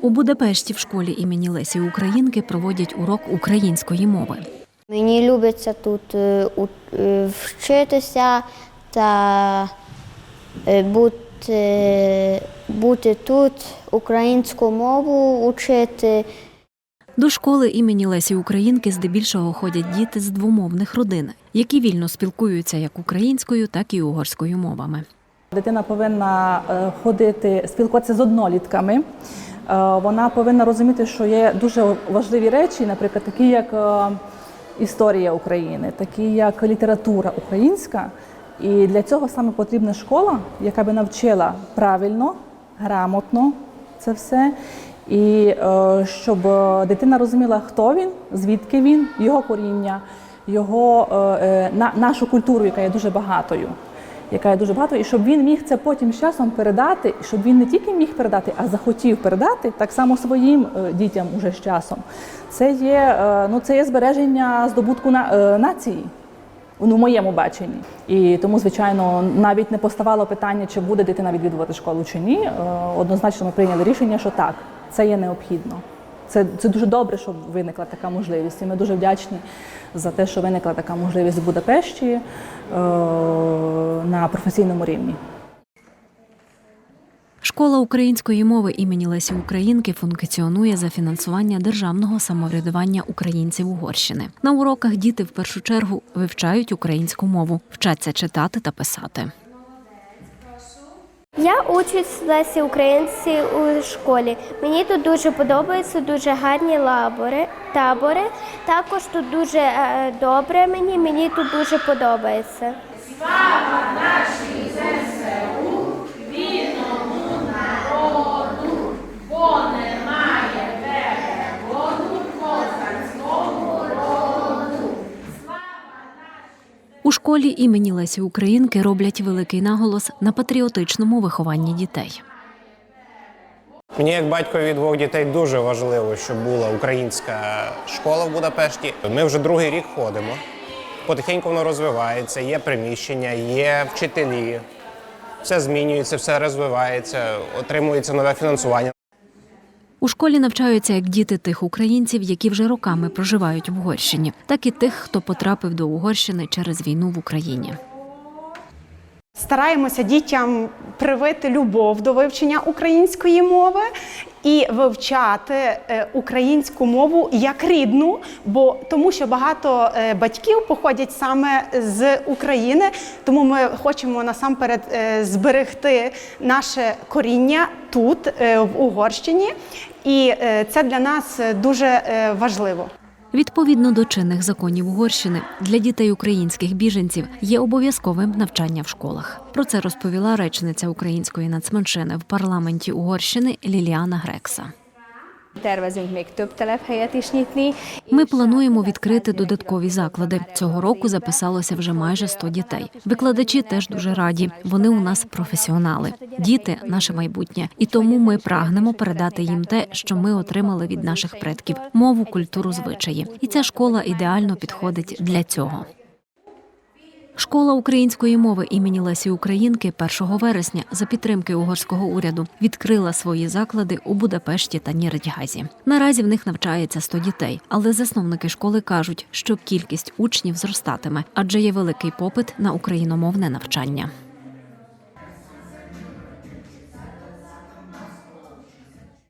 У Будапешті в школі імені Лесі Українки проводять урок української мови. Мені любиться тут е, е, вчитися та е, бути, бути тут, українську мову учити. До школи імені Лесі Українки здебільшого ходять діти з двомовних родин, які вільно спілкуються як українською, так і угорською мовами. Дитина повинна ходити, спілкуватися з однолітками. Е, Вона повинна розуміти, що є дуже важливі речі, наприклад, такі як е, історія України, такі як література українська. І для цього саме потрібна школа, яка би навчила правильно, грамотно це все. І е, щоб дитина розуміла, хто він, звідки він, його коріння, його на, нашу культуру, яка є дуже багатою яка є дуже багато, і щоб він міг це потім з часом передати, і щоб він не тільки міг передати, а захотів передати так само своїм е, дітям уже з часом. Це є, е, ну, це є збереження здобутку на, е, нації. Ну, в моєму баченні. І тому, звичайно, навіть не поставало питання, чи буде дитина відвідувати школу чи ні. Однозначно ми прийняли рішення, що так, це є необхідно. Це, це дуже добре, що виникла така можливість. І ми дуже вдячні за те, що виникла така можливість в Будапешті е, на професійному рівні. Школа української мови імені Лесі Українки функціонує за фінансування державного самоврядування українців Угорщини. На уроках діти в першу чергу вивчають українську мову, вчаться читати та писати. Я учусь в Лесі Українці у школі. Мені тут дуже подобаються дуже гарні лабори, табори. Також тут дуже е, добре мені, мені тут дуже подобається. У школі імені Лесі Українки роблять великий наголос на патріотичному вихованні дітей. Мені, як батькові двох дітей, дуже важливо, щоб була українська школа в Будапешті. Ми вже другий рік ходимо. Потихеньку воно розвивається, є приміщення, є вчителі. Все змінюється, все розвивається, отримується нове фінансування. У школі навчаються як діти тих українців, які вже роками проживають в Угорщині, так і тих, хто потрапив до Угорщини через війну в Україні. Стараємося дітям привити любов до вивчення української мови і вивчати е, українську мову як рідну, бо тому що багато е, батьків походять саме з України, тому ми хочемо насамперед е, зберегти наше коріння тут, в Угорщині, і це для нас дуже важливо. Відповідно до чинних законів Угорщини для дітей українських біженців є обов'язковим навчання в школах. Про це розповіла речниця української нацменшини в парламенті Угорщини Ліліана Грекса. Tervezünk még több. Ми плануємо відкрити додаткові заклади. Цього року записалося вже майже 100 дітей. Викладачі теж дуже раді. Вони у нас професіонали. Діти наше майбутнє, і тому ми прагнемо передати їм те, що ми отримали від наших предків мову, культуру, звичаї. І ця школа ідеально підходить для цього. Школа української мови імені Лесі Українки 1 вересня за підтримки угорського уряду відкрила свої заклади у Будапешті та Ніредьгазі. Наразі в них навчається 100 дітей, але засновники школи кажуть, що кількість учнів зростатиме, адже є великий попит на україномовне навчання.